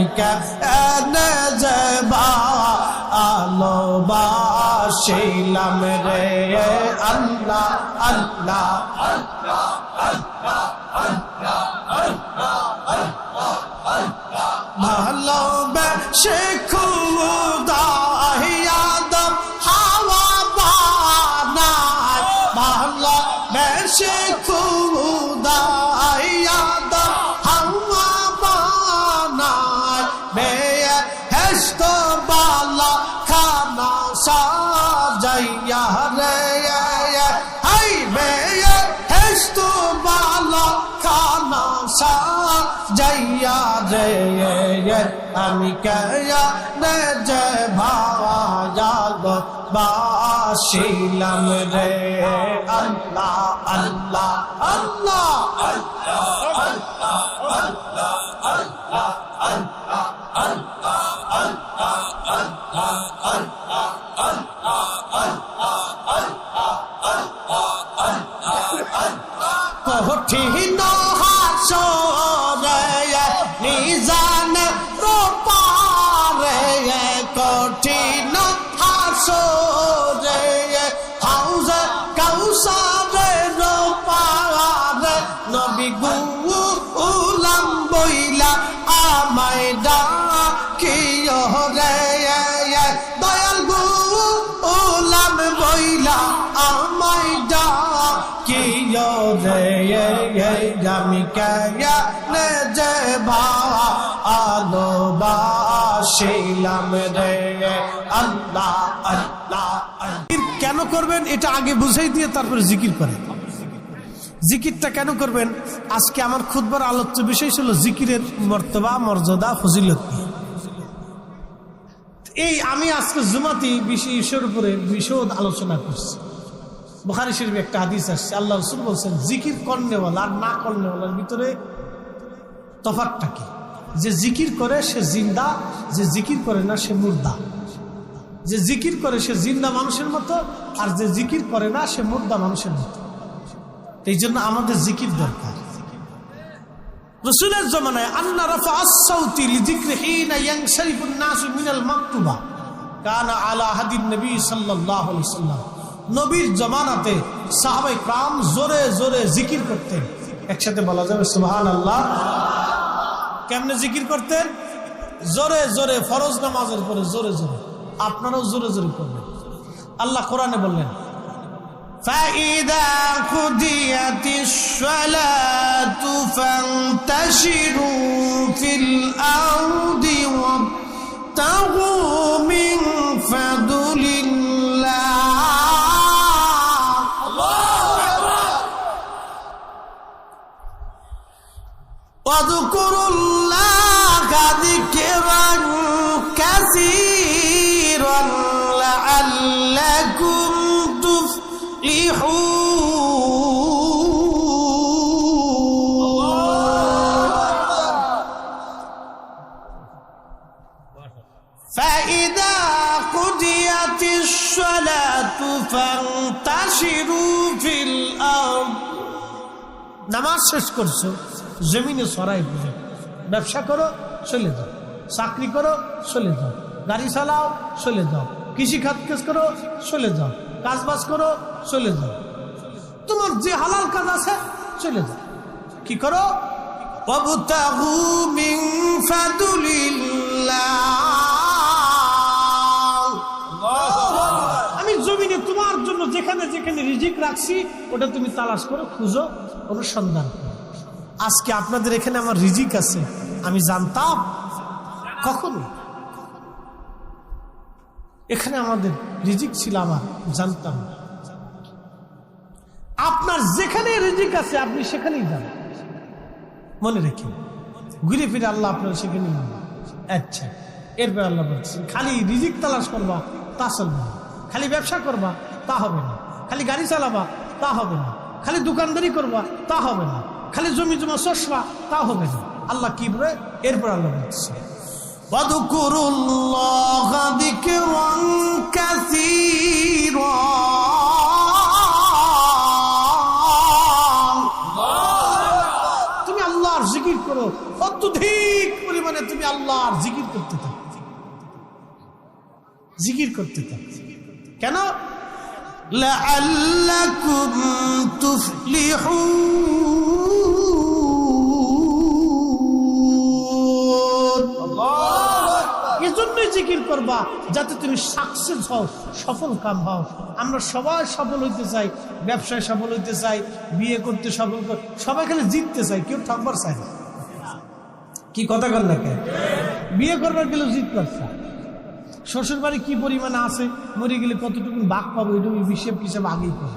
আমি কেনে যে ভালোবাসিলাম রে আল্লাহ আল্লাহ ভালোবেসে খুদা সাজাইয়া রে আমি কয়া নে যে ভাওয়া যাগ বাসিলাম রে আল্লাহ আল্লাহ আল্লাহ কঠিন রে। আল্লাহ আল্লাহ কেন করবেন? এটা আগে বুঝাই দিয়ে তারপরে জিকির করে জিকিরটা কেন করবেন? আজকে আমার খুদবার আলোচ্য বিষয় ছিল জিকিরের মর্তবা, মর্যাদা, ফজিলত এই আমি আজকে জুমাতি বিষয়ের উপরে বিশদ আলোচনা করছি। বুখারি শরীফ একটা হাদিস আসছে। আল্লাহ রসুল বলছেন, জিকির কর্নেওয়ালা আর না কর্নেওয়ালার ভিতরে তফাতটা কি? যে জিকির করে সে জিন্দা, যে জিকির করে না সে মুর্দা। যে জিকির করে সে জিন্দা মানুষের মতো, আর যে জিকির করে না সে মুর্দা মানুষের মতো। এই জন্য আমাদের জিকির দরকার। রসুলের জমানায় আন্না রফা আসাউতি লিজিক্রে হিনা নাসু কানা আলা হাদিন নবী সাল্লাল্লাহু আলাইহি সাল্লাম। নবীর জমানাতে সাহাবাই ক্রাম জোরে জোরে জিকির করতেন। একসাথে বলা যাবে, সুবহানাল্লাহ। কেমনে জিকির করতেন জোরে জোরে ফরজ নামাজের পরে জোরে জোরে আপনারাও জোরে জোরে করবেন আল্লাহ কোরআনে বললেন فإذا قضيت الصلاة فانتشروا في الأرض وابتغوا من فإذا قضيت الصلاة فانتشروا في الأرض নামাজ শেষ করছো জমিনে সরাই বুঝে ব্যবসা করো চলে যাও চাকরি করো চলে যাও গাড়ি চালাও চলে যাও কৃষি খাত কাজ করো চলে যাও কাজ বাজ করো চলে যাও তোমার যে হালাল কাজ আছে চলে যাও কি করো وابتغوا من فضل জন্য যেখানে যেখানে রিজিক রাখছি, ওটা তুমি তালাশ করো, খুঁজো, অনুসন্ধান আজকে আপনাদের এখানে আমার রিজিক আছে, আমি জানতাম কখনো। এখানে আমাদের রিজিক ছিল আমার, জানতাম। আপনার যেখানে রিজিক আছে, আপনি সেখানেই যান। মনে রেখে। ঘুরে ফিরে আল্লাহ আপনার সেখানেই আচ্ছা এরপর আল্লাহ বলছেন, খালি রিজিক তালাশ করবা তা চলবে খালি ব্যবসা করবা তা হবে না খালি গাড়ি চালাবা তা হবে না খালি দোকানদারি করবা তা হবে না খালি জমি জমা চষবা তা হবে না আল্লাহ কি বলে এরপর আল্লাহ বলছে واذكروا الله ذكرا كثيرا তুমি আল্লাহর আল্লাহর জিকির করো অত্যধিক পরিমাণে তুমি আল্লাহর জিকির করতে থাকো জিকির করতে থাকো কেন لعلكم تفلحون এজন্যই জিকির করবা যাতে তুমি সাকসেস হও সফল কাম হও আমরা সবাই সফল হইতে চাই ব্যবসায় সফল হইতে চাই বিয়ে করতে সফল কর- সবাই খালি জিততে চাই কেউ ঠকবার চাই না কি কথা কর না কে বিয়ে করবার গেলে জিতবার চায় শ্বশুর বাড়ি কি পরিমাণে আছে? মরে গেলে কতটুকু ভাগ পাবো? এটুকু হিসেব হিসেব আগেই করে।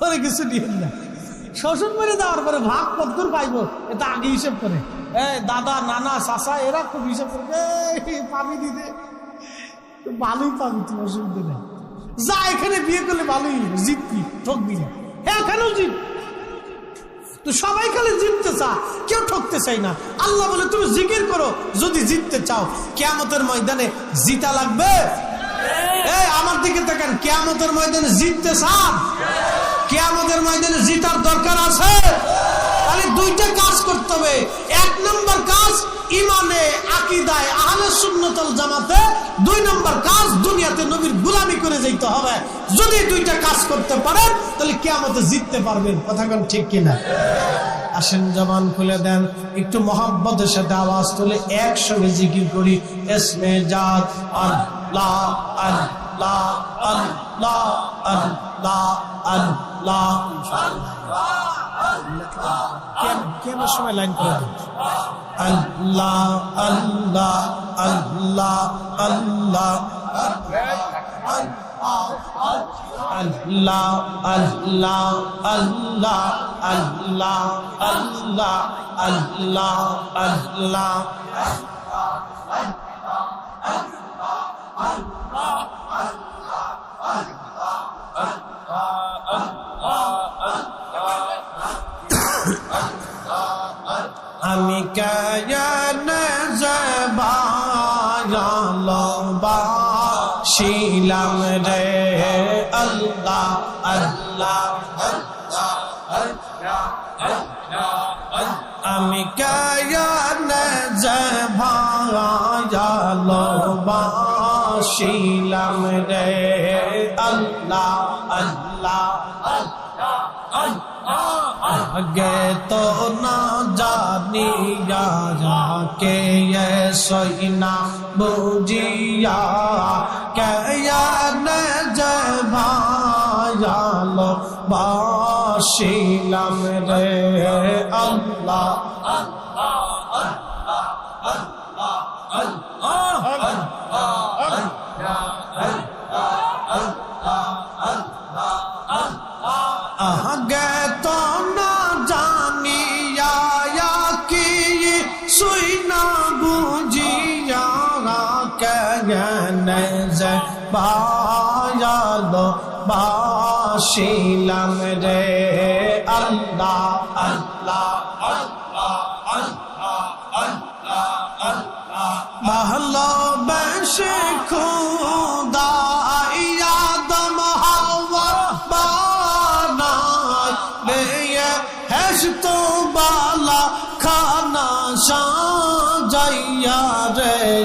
পরে কিছু নিয়ে না। শ্বশুর মেরে দেওয়ার পরে ভাগ কতদূর পাইবো? এটা আগে হিসেব করে। এ দাদা নানা চাষা এরা খুব হিসেব এই, পাবি দিতে। ভালোই পাবি তুমি অসুবিধা নেই। যা এখানে বিয়ে করলে ভালোই জিতবি ঠকবি না। এখানেও জিত সবাই খালি জিততে চা কেউ ঠকতে চাই না। আল্লাহ বলে, তুমি জিকির করো, যদি জিততে চাও, কেয়ামতের ময়দানে জিতা লাগবে। এই, আমার দিকে দেখেন কেয়ামতের ময়দানে জিততে চান? কেয়ামতের ময়দানে জিতার দরকার আছে? তাহলে দুইটা কাজ করতে হবে। এক নম্বর কাজ ইমানে, আকিদায়, আহলে সুন্নতল জামাতে। দুই নম্বর কাজ দুনিয়াতে নবীর গুলামি করে যেতে হবে। যদি দুইটা কাজ করতে পারেন, তাহলে কেয়ামতে জিততে পারবেন। কথা কোন ঠিক কিনা? আসেন জবান খুলে দেন। একটু মহাব্বতের সাথে আওয়াজ তুলে একসঙ্গে জিকির করি। এসমে জাত আল্লাহ আল্লাহ আল্লাহ আল্লাহ আল্লাহ কেমন সময় লাইন করে দেন আল্লাহ আল্লাহ আল্লাহ আল্লাহ আল্লাহ আল্লাহ আল্লাহ আল্লাহ আল্লাহ আল্লাহ আল্লাহ শিলাম রে আল্লাহ আল্লাহ আমি কেন শিলাম রে আল্লাহ আল্লাহ আগে তো না জানিয়া যাকে সইনা বুঝিয়া কয়া নজমায়াল বাসিলাম রে আল্লাহ যায় বাজালো বাসিলাম রে। আল্লাহ আল্লাহ আল্লাহ।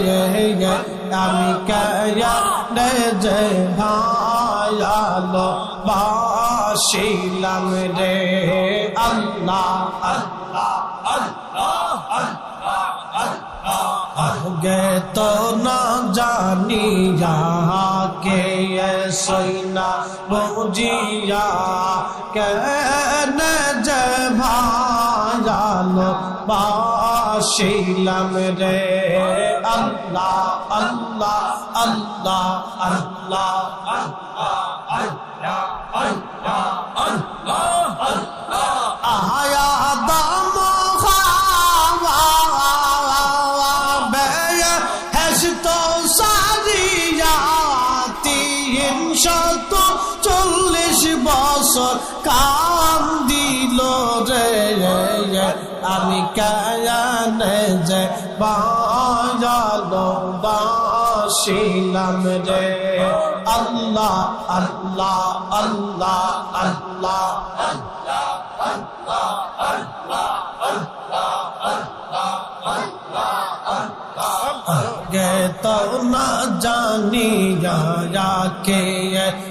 রে আমি কয়া রে যে ভায়ালো বাসিলাম রে। আল্লাহ আল্লাহ আগে তো না জানি কে সৈনা বুঝিয়া কেন যে ভায়ালো বাসিলাম রে আল্লাহ আল্লাহ আল্লাহ আল্লাহ আয়া দাম হেসত সারিয়া তিনশত চল্লিশ বছর কাম দিল রে আমি কায়ান যে বাজালো দাসিলাম রে আল্লাহ আল্লাহ আল্লাহ আল্লাহ আল্লাহ আল্লাহ আল্লাহ আল্লাহ আল্লাহ আল্লাহ গে তো না জানিয়া কে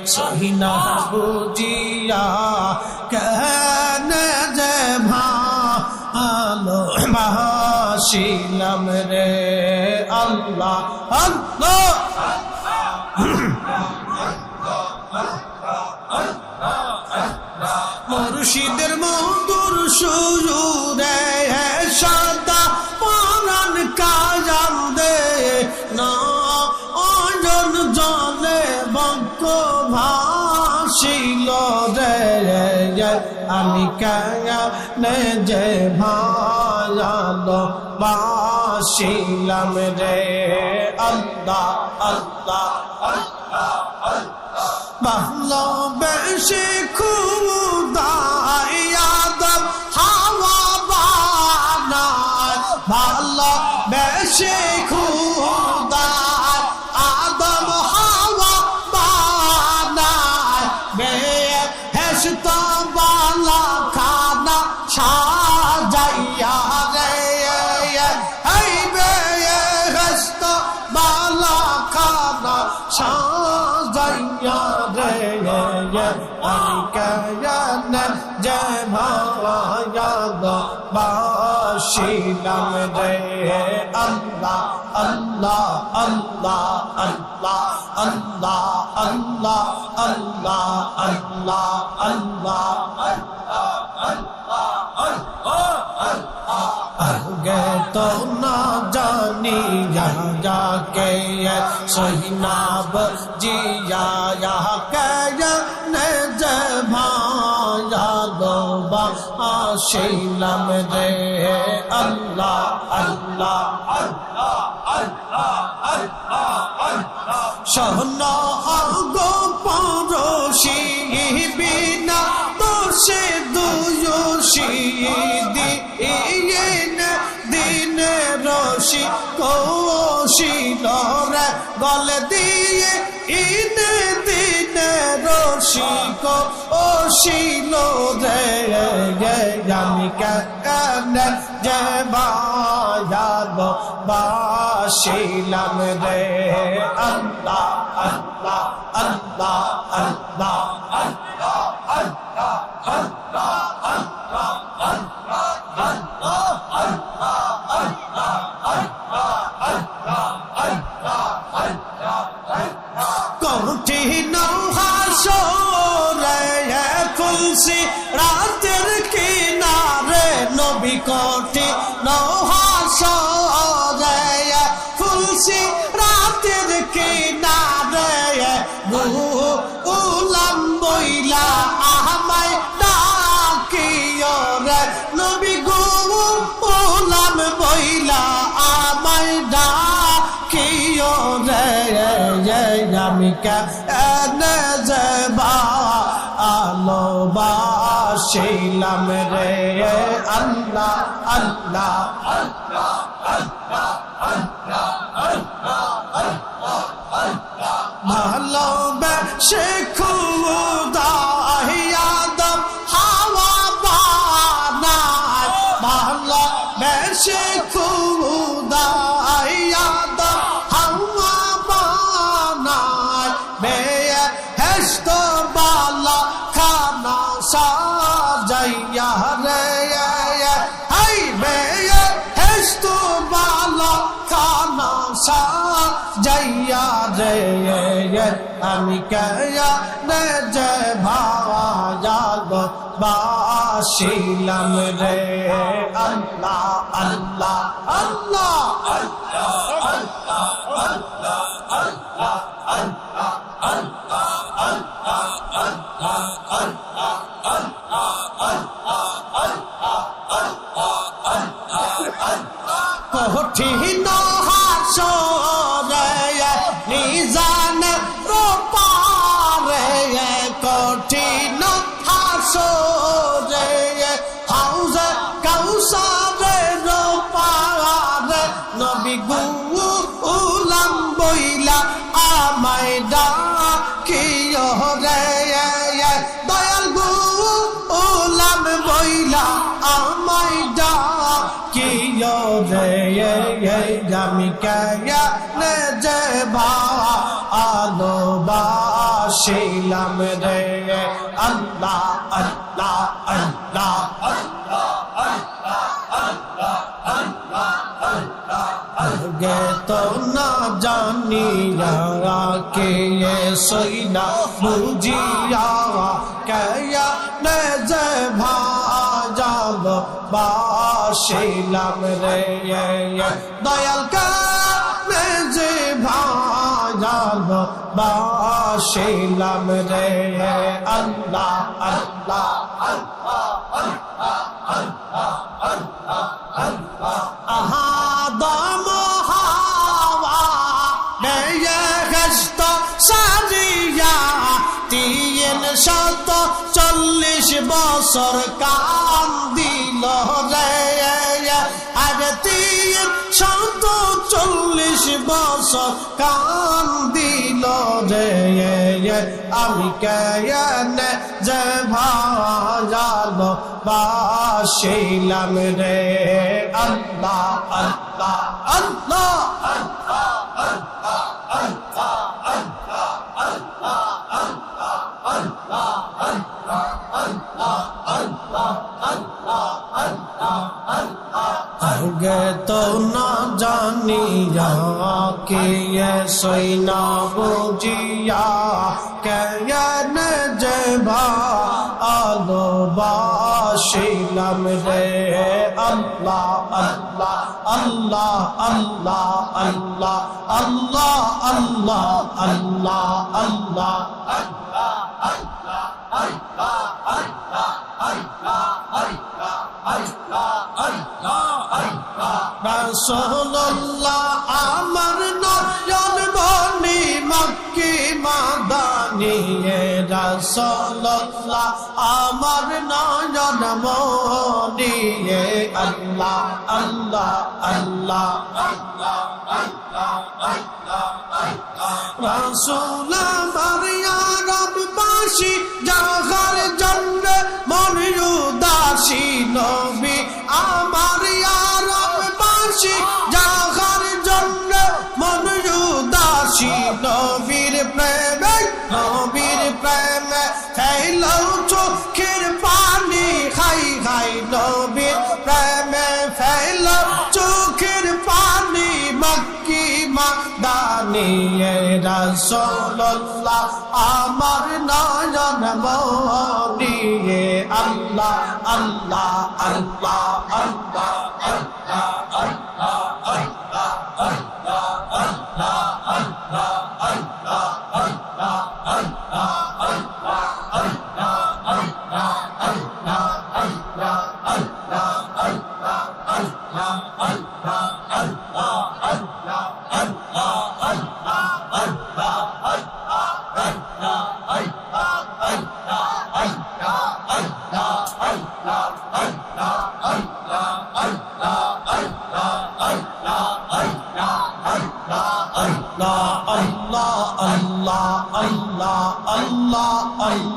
সহিনা বুঝিয়া কেন যে ভা ভালো বাসিলাম রে আল্লাহ মুর্শিদের মধুর সুরে আমি কেনে যে ভালো বাসিলাম রে? আল্লাহ আল্লাহ আল্লাহ আল্লাহ। ভালো বেশি খুদা ভালো বেশি সাজাইয়া রে আমি কেন যে ভায়াদ বাসিলাম রে আল্লাহ گئے تو نہ جانی یہاں جا کے سہیناب جی یا یہاں کہ جے بھایا دو با شیلم دے۔ اللہ اللہ اللہ اللہ اللہ اللہ شہنا گو پاروشی بنا تو دو খুশি তোমরা গলে দিয়ে ঈদে দিনে রসিক ও শিল রে আমি কেনে যে বাজাব বাসিলাম রে। আল্লাহ আল্লাহ আল্লাহ আল্লাহ আল্লাহ আল্লাহ আল্লাহ। কেন যাবা আলো বাসিলাম রে? আল্লাহ আল্লাহ ভালোবেসে খুদা আদম হাওয়া বানায়। ভালোবেসে খুদা ভাইয়া যে আমি কেয়া রে যে ভায়া গো বাসিলাম রে। আল্লাহ আল্লাহ আল্লাহ আল্লাহ আল্লাহ আল্লাহ। আমায় ডাকিও রে আমি কয়া নে যে ভা ভালোবাসিলাম রে আল্লাহ আল্লাহ আল্লাহ গে তো না জানিয়া কে সইনা বুঝিয়া কয়া নে যে ভাজাল বাসিলাম রে দয়াল কালে যে ভাজাল বাসিলাম রে আল্লাহ আল্লাহ আল্লাহ আল্লাহ আল্লাহ আল্লাহ চল্লিশ বছর কান দিল রে আমি কে যে ভাজালো বাসিলাম রে। আল্লাহ আল্লাহ আল্লাহ। কে সৈনা বুঝিয়া কেন যে আলো বাসিলাম রে আল্লাহ আল্লাহ আল্লাহ আল্লাহ আল্লাহ আল্লাহ আল্লাহ আল্লাহ আল্লাহ রাসূলুল্লাহ রসল্লাহ আমার নয়ন মনিয়ে আল্লাহ আল্লাহ আল্লাহ আল্লাহ আল্লাহ আল্লাহ। আল্লাহ রসুল আমার রব বাসি নিয়ে রসল্লাহ আমার নয়ন মো আল্লাহ আল্লাহ আল্লাহ।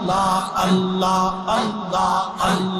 اللہ اللہ اللہ اللہ